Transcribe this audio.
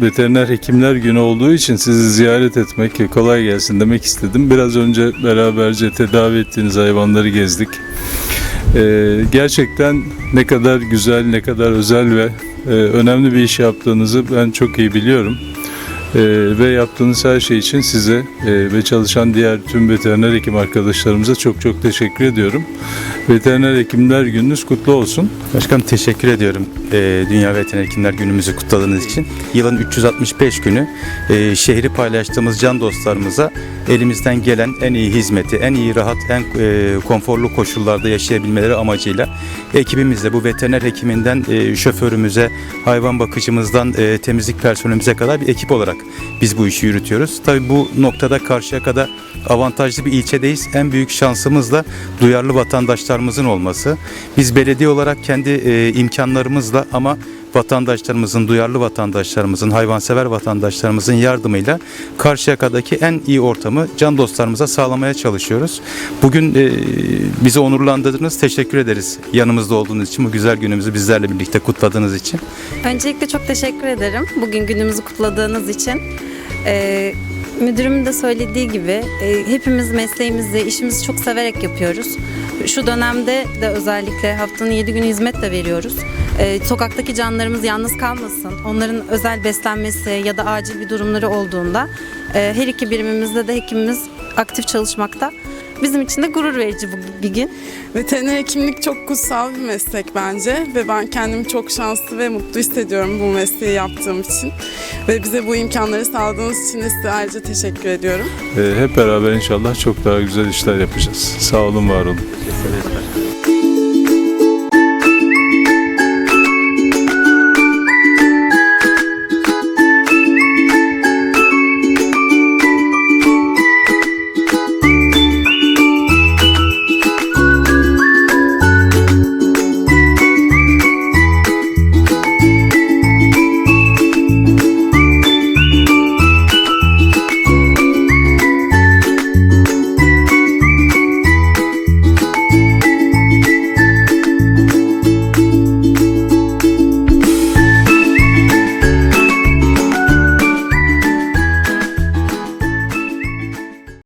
Veteriner Hekimler Günü olduğu için sizi ziyaret etmek kolay gelsin demek istedim. Biraz önce beraberce tedavi ettiğiniz hayvanları gezdik. Ee, gerçekten ne kadar güzel, ne kadar özel ve e, önemli bir iş yaptığınızı ben çok iyi biliyorum. Ee, ve yaptığınız her şey için size e, ve çalışan diğer tüm veteriner hekim arkadaşlarımıza çok çok teşekkür ediyorum. Veteriner Hekimler Gününüz kutlu olsun. Başkanım teşekkür ediyorum e, Dünya Veteriner Hekimler Günümüzü kutladığınız için. Yılın 365 günü e, şehri paylaştığımız can dostlarımıza elimizden gelen en iyi hizmeti, en iyi rahat, en konforlu koşullarda yaşayabilmeleri amacıyla ekibimizle bu veteriner hekiminden şoförümüze, hayvan bakıcımızdan temizlik personelimize kadar bir ekip olarak biz bu işi yürütüyoruz. Tabii bu noktada Karşıyaka'da avantajlı bir ilçedeyiz. En büyük şansımız da duyarlı vatandaşlarımızın olması. Biz belediye olarak kendi e, imkanlarımızla ama vatandaşlarımızın, duyarlı vatandaşlarımızın, hayvansever vatandaşlarımızın yardımıyla Karşıyaka'daki en iyi ortamı can dostlarımıza sağlamaya çalışıyoruz. Bugün e, bizi onurlandırdınız. Teşekkür ederiz yanımızda olduğunuz için, bu güzel günümüzü bizlerle birlikte kutladığınız için. Öncelikle çok teşekkür ederim bugün günümüzü kutladığınız için. Ee, müdürümün de söylediği gibi e, hepimiz mesleğimizi, işimizi çok severek yapıyoruz. Şu dönemde de özellikle haftanın 7 günü hizmet de veriyoruz. Ee, sokaktaki canlarımız yalnız kalmasın. Onların özel beslenmesi ya da acil bir durumları olduğunda e, her iki birimimizde de hekimimiz aktif çalışmakta. Bizim için de gurur verici bu bir gün. Veteriner hekimlik çok kutsal bir meslek bence ve ben kendimi çok şanslı ve mutlu hissediyorum bu mesleği yaptığım için. Ve bize bu imkanları sağladığınız için de size ayrıca teşekkür ediyorum. Ee, hep beraber inşallah çok daha güzel işler yapacağız. Sağ olun, var olun.